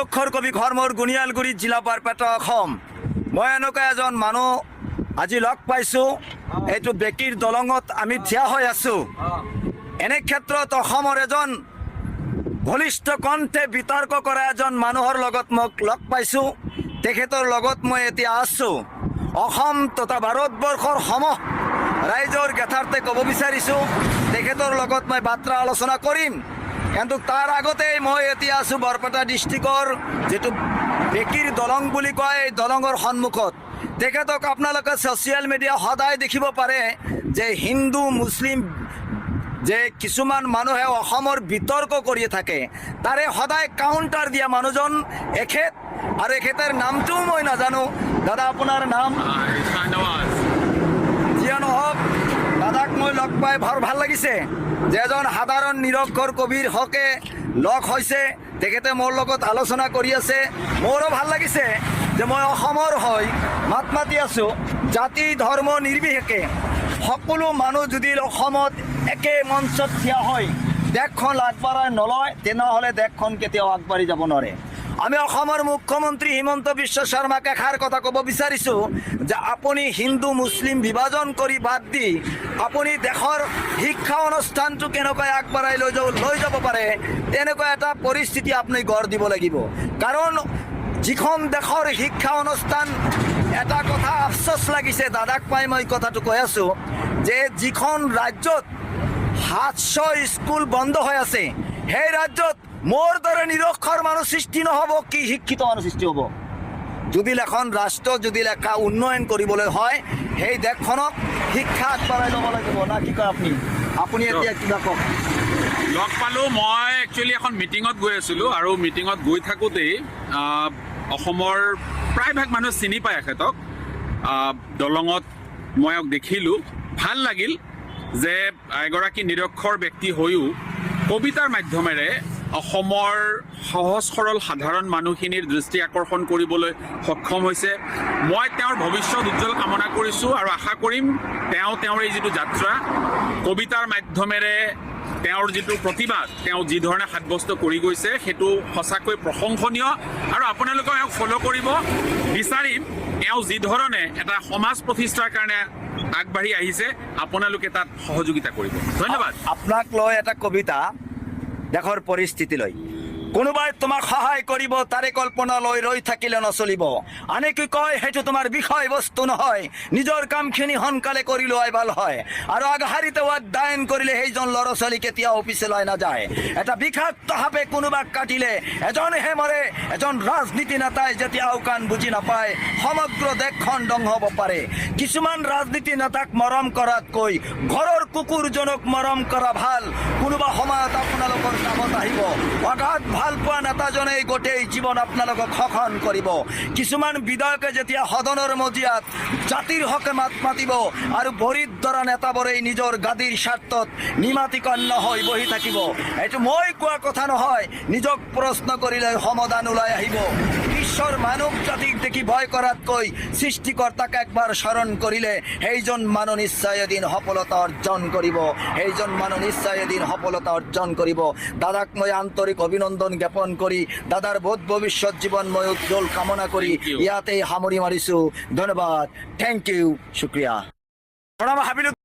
অক্ষৰ কবি ঘৰ মোৰ গুণিয়ালগুৰি জিলা বৰপেটা অসম। মই এনেকুৱা এজন মানুহ আজি লগ পাইছোঁ। এইটো বেকীৰ দলঙত আমি থিয় হৈ আছোঁ। এনে ক্ষেত্ৰত অসমৰ এজন ঘনিষ্ঠ কণ্ঠে বিতৰ্ক কৰা এজন মানুহৰ লগত মোক লগ পাইছোঁ। তেখেতৰ লগত মই এতিয়া আছোঁ। অসম তথা ভাৰতবৰ্ষৰ সম ৰাইজৰ যথাৰ্থে ক'ব বিচাৰিছোঁ। তেখেতৰ লগত মই বাৰ্তা আলোচনা কৰিম। কিন্তু তাৰ আগতেই মই এতিয়া আছোঁ বৰপেটা ডিষ্ট্ৰিক্টৰ যিটো বেকীৰ দলং বুলি কয়, এই দলঙৰ সন্মুখত। তেখেতক আপোনালোকে ছ'চিয়েল মিডিয়া সদায় দেখিব পাৰে যে হিন্দু, মুছলিম, যে কিছুমান মানুহে অসমৰ বিতৰ্ক কৰি থাকে। তাৰে সদায় কাউণ্টাৰ দিয়া মানুহজন এখেত। আৰু এখেতৰ নামটোও মই নাজানো। দাদা, আপোনাৰ নাম ধন্যবাদ যিয়ে নহওক দাদাক মই লগ পাই ভালো ভালো লাগিছে যে এজন সাধাৰণ নিৰক্ষৰ কবিৰ হকে লগ হৈছে। তেখেতে মোৰ লগত আলোচনা কৰি আছে। মোৰো ভালো লাগিছে যে মই অসমৰ হৈ মাত মাতি আছোঁ। জাতি, ধৰ্ম, নিৰ্বিশেষে সকলো মানুহ যদি অসমত একে মঞ্চত থিয় হয়, দেশখন আগবঢ়াই নলয়, তেনেহ'লে দেশখন কেতিয়াও আগবাঢ়ি যাব নোৱাৰে। আমি অসমৰ মুখ্যমন্ত্ৰী হিমন্ত বিশ্ব শৰ্মাক এষাৰ কথা ক'ব বিচাৰিছোঁ যে আপুনি হিন্দু, মুছলিম বিভাজন কৰি বাদ দি আপুনি দেশৰ শিক্ষা অনুষ্ঠানটো কেনেকৈ আগবঢ়াই লৈ যাব লৈ যাব পাৰে, তেনেকুৱা এটা পৰিস্থিতি আপুনি গঢ় দিব লাগিব। কাৰণ যিখন দেশৰ শিক্ষা অনুষ্ঠান, এটা কথা আফচোচ লাগিছে, দাদাক পাই মই কথাটো কৈ আছোঁ যে যিখন ৰাজ্যত সাতশ স্কুল বন্ধ হৈ আছে, সেই ৰাজ্যত মোৰ দৰে নিৰক্ষৰ মানুহ সৃষ্টি নহ'ব কি শিক্ষিত মানুহ সৃষ্টি হ'ব? যদি এখন ৰাষ্ট্ৰ যদি লেখা উন্নয়ন কৰিবলৈ হয় সেই দেশখনক শিক্ষা আগবঢ়াই ল'ব লাগিব। না কি কয় আপুনি? আপুনি এতিয়া কিবা কওক। লগ পালোঁ মই একচুৱেলি এখন মিটিঙত গৈ আছিলোঁ আৰু মিটিঙত গৈ থাকোঁতেই অসমৰ প্ৰায়ভাগ মানুহে চিনি পায় এখেতক। দলঙত মই দেখিলোঁ। ভালো লাগিল যে এগৰাকী নিৰক্ষৰ ব্যক্তি হৈও কবিতাৰ মাধ্যমেৰে অসমৰ সহজ সৰল সাধাৰণ মানুহখিনিৰ দৃষ্টি আকৰ্ষণ কৰিবলৈ সক্ষম হৈছে। মই তেওঁৰ ভৱিষ্যত উজ্জ্বল কামনা কৰিছোঁ আৰু আশা কৰিম তেওঁ তেওঁৰ এই যিটো যাত্ৰা, কবিতাৰ মাধ্যমেৰে তেওঁৰ যিটো প্ৰতিভা তেওঁ যি ধৰণে সাব্যস্ত কৰি গৈছে, সেইটো সঁচাকৈ প্ৰশংসনীয় আৰু আপোনালোকে তেওঁক ফ'ল' কৰিব। বিচাৰিম তেওঁ যি ধৰণে এটা সমাজ প্ৰতিষ্ঠাৰ কাৰণে আগবাঢ়ি আহিছে, আপোনালোকে তাত সহযোগিতা কৰিব। ধন্যবাদ। আপোনাক লৈ এটা কবিতা দেশৰ পৰিস্থিতি লৈ কোনোবাই তোমাক সহায় কৰিব, তাৰে কল্পনা লৈ ৰৈ থাকিলে নচলিব। আনে কি কয়, সেইটো তোমাৰ বিষয়বস্তু নহয়। নিজৰ কামখিনি সোনকালে কৰি লোৱাই ভালো হয়। আৰু আগশাৰীতে অধ্যয়ন কৰিলে সেইজন ল'ৰা ছোৱালী কেতিয়াও পিছলৈ নাযায়। এটা বিষাক্ত সাপে কোনোবাক কাটিলে, এজনেহে মৰে। এজন ৰাজনীতি নেতাই যেতিয়া আওকাণ বুজি নাপায়, সমগ্ৰ দেশখন ধ্বংস হ'ব পাৰে। কিছুমান ৰাজনীতি নেতাক মৰম কৰাতকৈ ঘৰৰ কুকুৰজনক মৰম কৰা ভালো। কোনোবা সময়ত আপোনালোকৰ কামত আহিব। অগাধ ভালো পোৱা নেতাজনেই গোটেই জীৱন আপোনালোকক শোষণ কৰিব। কিছুমান বিধায়কে যেতিয়া সদনৰ মজিয়াত জাতিৰ হকে মাত মাতিব আৰু ভৰিত ধৰা নেতাবোৰেই নিজৰ গাদীৰ স্বাৰ্থত নিমাতিকন্য হৈ বহি থাকিব। এইটো মই কোৱা কথা নহয়, নিজক প্ৰশ্ন কৰিলে সমাধান ওলাই আহিব। বিশ্বৰ মানৱ জাতিক দেখি ভয় কৰাতকৈ সৃষ্টিকৰ্তাক একবাৰ স্মৰণ কৰিলে সেইজন মানুহ নিশ্চয় এদিন সফলতা অৰ্জন কৰিব সেইজন মানুহ নিশ্চয় এদিন সফলতা অৰ্জন কৰিব দাদাক মই আন্তৰিক অভিনন্দন জ্ঞাপন কৰি দাদাৰ বোধ ভৱিষ্যত জীৱন মই উজ্জ্বল কামনা কৰি ইয়াতেই সামৰি মাৰিছোঁ ধন্যবাদ। Thank you শুক্ৰিয়া